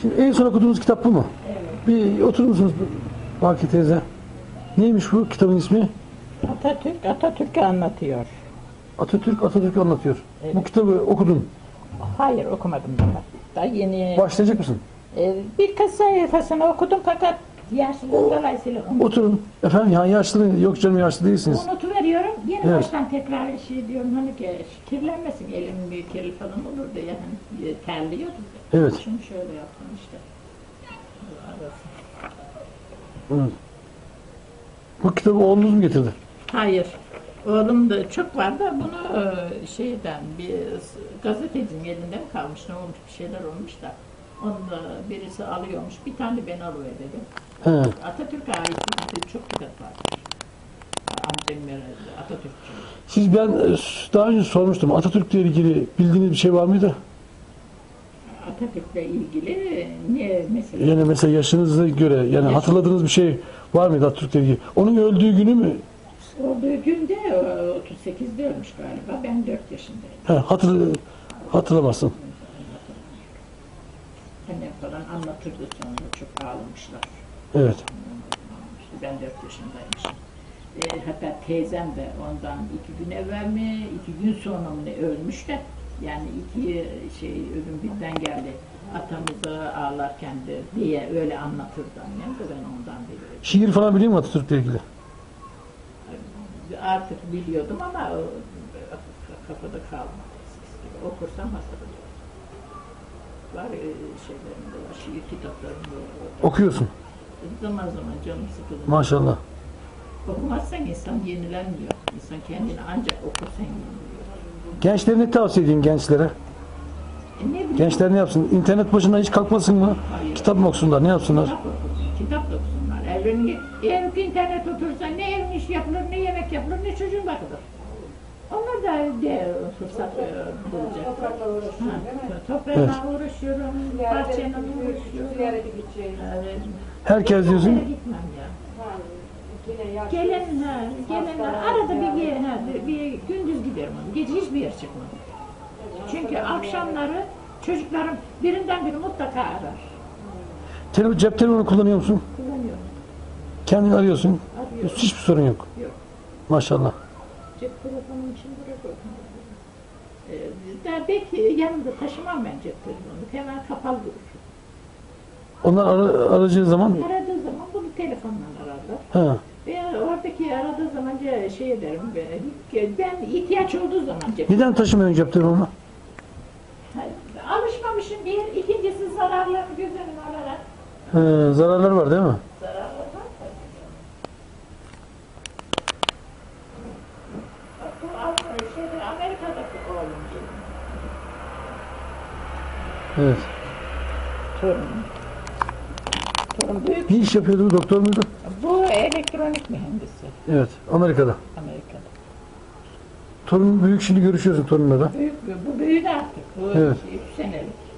Şimdi en son okuduğunuz kitap bu mu? Bir oturur musunuz Baki teyze? Neymiş bu kitabın ismi? Atatürk Atatürk'ü anlatıyor. Atatürk Atatürk'ü anlatıyor. Bu kitabı okudun. Hayır okumadım daha. Daha yeni Başlayacak mısın? e, birkaç sayfasını okudum fakat yaşlılık dolayısıyla unut- Oturun. Efendim ya yaşlı yok canım yaşlı değilsiniz. unutuveriyorum. Yeni Evet. baştan tekrar şey diyorum hani ki kirlenmesin elim bir kirli falan olur da yani terliyordu. Evet. Şimdi şöyle yaptım işte. Evet. Bu kitabı oğlunuz mu getirdi? Hayır. Oğlum da çok var da bunu e, şeyden bir gazetecinin elinden kalmış ne olmuş bir şeyler olmuş da onu da birisi alıyormuş bir tane ben alıver dedim. He. Atatürk'e ait çok kitap var. Siz ben e, daha önce sormuştum. Atatürk'le ilgili bildiğiniz bir şey var mıydı? Atatürk'le ilgili ne mesela? Yani mesela yaşınıza göre yani Yaş- hatırladığınız bir şey var mıydı Atatürk'le ilgili? Onun öldüğü günü mü? Olduğu günde e, 38'de ölmüş galiba. Ben 4 yaşındayım. He, hatır, hatırlamazsın. Annem falan anlatırdı sonra çok ağlamışlar. Evet. İşte ben 4 yaşındaymışım. E, hatta teyzem de ondan iki gün evvel mi, iki gün sonra mı ne ölmüş de yani iki şey ölüm birden geldi. Atamızı ağlarken de diye öyle anlatırdı annem de ben ondan biliyorum. Şiir falan biliyor musun Atatürk'le ilgili? Artık biliyordum ama o, kafada kalmadı. eskisi gibi. Okursam hatırlıyorum. Var e, şeylerinde var, şiir kitaplarında var. Okuyorsun. Zaman zaman canım sıkılır. Maşallah. Okumazsan insan yenilenmiyor. İnsan kendini ancak okursan yeniliyor. Gençlere ne tavsiye edeyim gençlere? E ne bileyim, Gençler ne yapsın? İnternet başına hiç kalkmasın mı? Hayır. Kitap mı okusunlar? Ne yapsınlar? kitap okusun, kitap da okusunlar. Evlerini, eğer ki internet otursa ne evin iş yapılır, ne yemek yapılır, ne çocuğun bakılır. Onlar da de, fırsat e, bulacaklar. Toprakla değil mi? Ha, Toprağına uğraşıyorum, bahçeyle uğraşıyorum. Ziyarete gideceğim. Yani, Herkes diyorsun. Nereye gitmem ya. Yine yaşlı. Gelen ha, gelenler arada bir, ge- ha, bir, gündüz giderim onu. Gece hiçbir yer çıkmam. Çünkü akşamları çocuklarım birinden biri mutlaka arar. Tele, cep telefonu kullanıyor musun? Kullanıyorum. Kendin arıyorsun. Arıyorum. Hiçbir sorun yok. Yok. Maşallah. Cep telefonum için bırakıyorum. Ee, daha belki yanımda taşımam ben cep telefonunu. Hemen kapalı durur. Onlar ara, aradığı zaman Aradığı zaman bunu telefonla ararlar. ha, ce- şey ederim. Ben, ben ihtiyaç olduğu zaman cep neden taşımıyorsun cep telefonunu? Alışmamışım bir, ikincisi zararlarını göz önüne alarak He, zararları var değil mi? zararlar var. Evet. Torun. Torun büyük. Ne iş yapıyordu? Doktor muydu? Bu elektronik mühendisi Evet. Amerika'da. Amerika'da. Torun büyük şimdi görüşüyorsun torunla da. Büyük, bu büyüdü artık. Bu Evet. üç senelik.